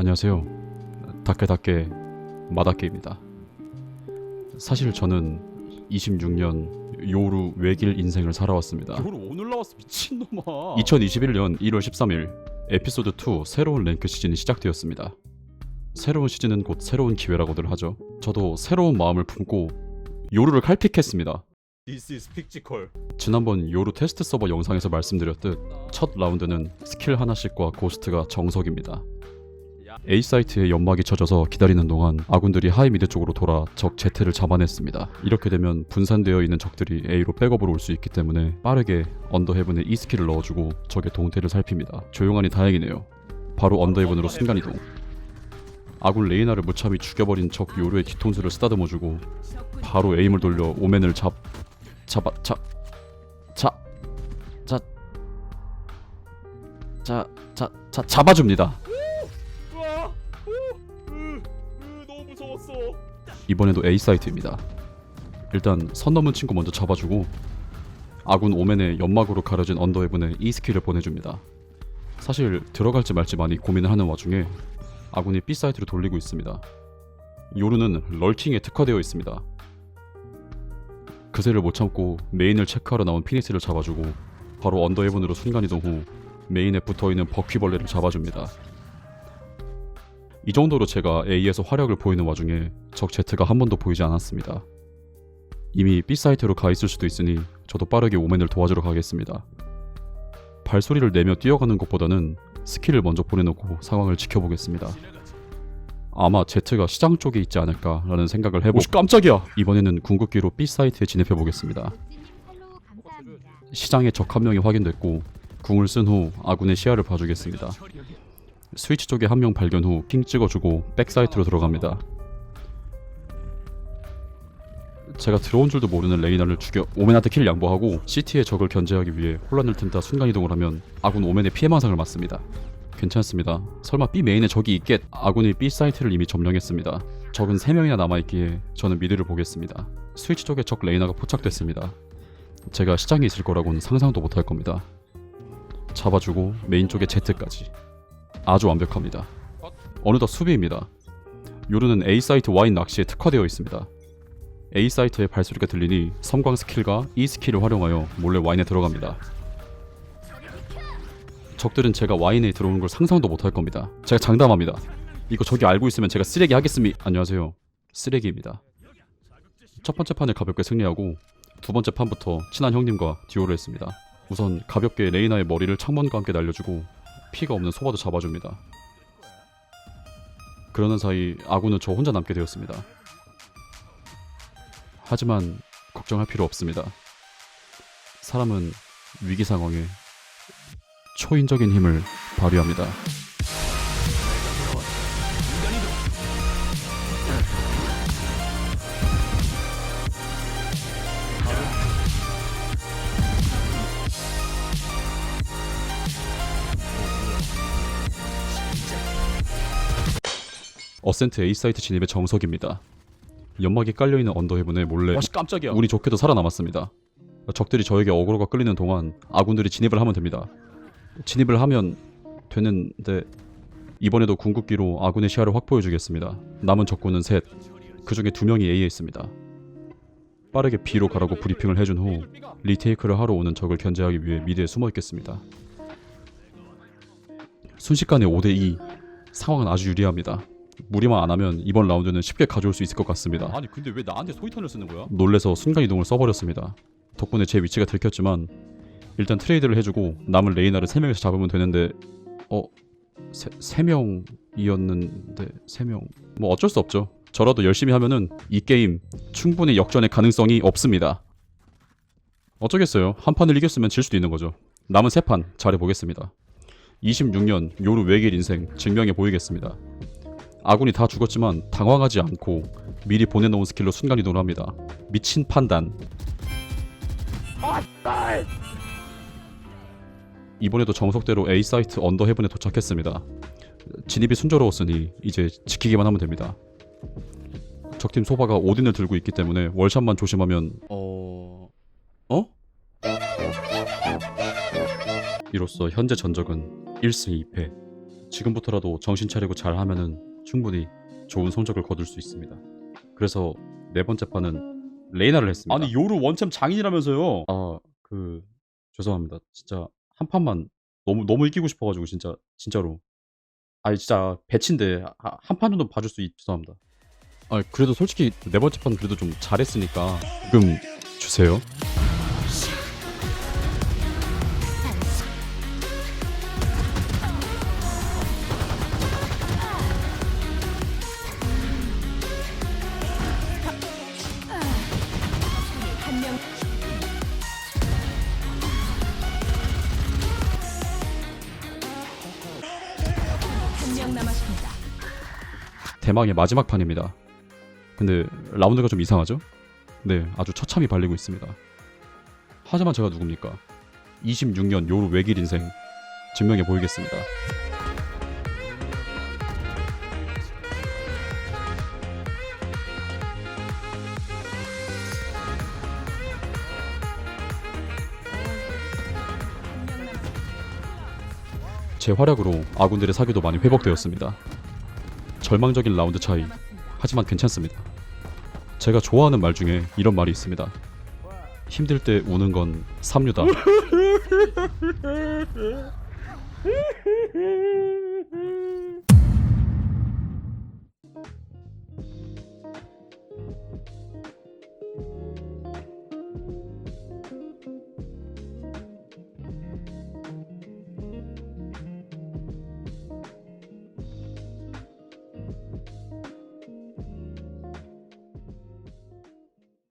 안녕하세요. 닭게닭게 마다게입니다. 사실 저는 26년 요루 외길 인생을 살아왔습니다. 겨울 오늘 나왔어 미친놈아 2021년 1월 13일 에피소드 2 새로운 랭크 시즌이 시작되었습니다. 새로운 시즌은 곧 새로운 기회라고들 하죠. 저도 새로운 마음을 품고 요루를 칼픽했습니다. This is 픽지컬 지난번 요루 테스트 서버 영상에서 말씀드렸듯 첫 라운드는 스킬 하나씩과 고스트가 정석입니다. A 사이트에 연막이 쳐져서 기다리는 동안 아군들이 하이 미드 쪽으로 돌아 적 Z를 잡아냈습니다. 이렇게 되면 분산되어 있는 적들이 A로 백업으로 올 수 있기 때문에 빠르게 언더헤븐에 스킬을 넣어주고 적의 동태를 살핍니다. 조용하니 다행이네요. 바로 언더헤븐으로 순간이동. 아군 레이나를 무참히 죽여버린 적 요루의 뒤통수를 쓰다듬어주고 바로 에임을 돌려 오멘을 잡 잡아 자 자, 자, 자, 자, 자, 잡아줍니다. 이번에도 A 사이트입니다. 일단 선 넘은 친구 먼저 잡아주고 아군 오멘의 연막으로 가려진 언더헤븐에 E 스킬을 보내줍니다. 사실 들어갈지 말지 많이 고민을 하는 와중에 아군이 B 사이트로 돌리고 있습니다. 요루는 럴킹에 특화되어 있습니다. 그새를 못 참고 메인을 체크하러 나온 피니스를 잡아주고 바로 언더헤븐으로 순간이동 후 메인에 붙어있는 버퀴벌레를 잡아줍니다. 이 정도로 제가 A에서 화력을 보이는 와중에 적 Z가 한 번도 보이지 않았습니다. 이미 B 사이트로 가 있을 수도 있으니 저도 빠르게 오멘을 도와주러 가겠습니다. 발소리를 내며 뛰어가는 것보다는 스킬을 먼저 보내놓고 상황을 지켜보겠습니다. 아마 Z가 시장 쪽에 있지 않을까라는 생각을 해보. 깜짝이야! 이번에는 궁극기로 B 사이트에 진입해 보겠습니다. 시장에 적 한 명이 확인됐고 궁을 쓴 후 아군의 시야를 봐주겠습니다. 스위치 쪽에 한 명 발견 후 핑 찍어주고 백사이트로 들어갑니다. 제가 들어온 줄도 모르는 레이나를 죽여 오멘한테 킬 양보하고 시티의 적을 견제하기 위해 혼란을 틈타 순간이동을 하면 아군 오멘의 피해망상을 맞습니다. 괜찮습니다. 설마 B 메인에 적이 있겠? 아군이 B 사이트를 이미 점령했습니다. 적은 3명이나 남아있기에 저는 미드를 보겠습니다. 스위치 쪽에 적 레이나가 포착됐습니다. 제가 시장에 있을 거라고는 상상도 못할 겁니다. 잡아주고 메인 쪽에 Z까지. 아주 완벽합니다. 어느덧 수비입니다. 요르는 A 사이트 와인 낚시에 특화되어 있습니다. A 사이트의 발소리가 들리니 섬광 스킬과 E 스킬을 활용하여 몰래 와인에 들어갑니다. 적들은 제가 와인에 들어오는 걸 상상도 못할 겁니다. 제가 장담합니다. 이거 저기 알고 있으면 제가 쓰레기 하겠습니다. 안녕하세요. 쓰레기입니다. 첫 번째 판을 가볍게 승리하고 두 번째 판부터 친한 형님과 듀오를 했습니다. 우선 가볍게 레이나의 머리를 창문과 함께 날려주고 피가 없는 소바도 잡아줍니다. 그러는 사이 아군은 저 혼자 남게 되었습니다. 하지만 걱정할 필요 없습니다. 사람은 위기 상황에 초인적인 힘을 발휘합니다. 어센트 A 사이트 진입의 정석입니다. 연막이 깔려있는 언더헤븐에 몰래 와씨 깜짝이야 운이 좋게도 살아남았습니다. 적들이 저에게 어그로가 끌리는 동안 아군들이 진입을 하면 됩니다. 진입을 하면 되는데 이번에도 궁극기로 아군의 시야를 확보해주겠습니다. 남은 적군은 셋, 그 중에 두 명이 A에 있습니다. 빠르게 B로 가라고 브리핑을 해준 후 리테이크를 하러 오는 적을 견제하기 위해 미드에 숨어 있겠습니다. 순식간에 5대2 상황은 아주 유리합니다. 무리만 안 하면 이번 라운드는 쉽게 가져올 수 있을 것 같습니다. 아니 근데 왜 나한테 소이탄을 쓰는 거야? 놀래서 순간 이동을 써버렸습니다. 덕분에 제 위치가 들켰지만 일단 트레이드를 해주고 남은 레이나를 3명에서 잡으면 되는데 어? 세, 3명이었는데 3명 뭐 어쩔 수 없죠. 저라도 열심히 하면은 이 게임 충분히 역전의 가능성이 없습니다. 어쩌겠어요. 한 판을 이겼으면 질 수도 있는 거죠. 남은 3판 잘해보겠습니다. 26년 요루 외길 인생 증명해 보이겠습니다. 아군이 다 죽었지만 당황하지 않고 미리 보내놓은 스킬로 순간이동을 합니다. 미친 판단. 이번에도 정석대로 A 사이트 언더 헤븐에 도착했습니다. 진입이 순조로웠으니 이제 지키기만 하면 됩니다. 적팀 소바가 오딘을 들고 있기 때문에 월샷만 조심하면 어... 어? 이로써 현재 전적은 1승 2패 지금부터라도 정신 차리고 잘 하면은 충분히 좋은 성적을 거둘 수 있습니다. 그래서 네 번째 판은 레이나를 했습니다. 아니 요루 원챔 장인이라면서요? 아 그 죄송합니다. 진짜 한 판만 너무 너무 이기고 싶어가지고 진짜 진짜로. 아니 진짜 배치인데 아, 한판 정도 봐줄 수 있. 죄송합니다. 아 그래도 솔직히 네 번째 판 그래도 좀 잘했으니까 조금 주세요. 대망의 마지막 판입니다. 근데 라운드가 좀 이상하죠? 네, 아주 처참히 발리고 있습니다. 하지만 제가 누굽니까? 26년 요루 외길 인생 증명해 보이겠습니다. 제 활약으로 아군들의 사기도 많이 회복되었습니다. 절망적인 라운드 차이. 하지만 괜찮습니다. 제가 좋아하는 말 중에 이런 말이 있습니다. 힘들 때 우는 건 삼류다.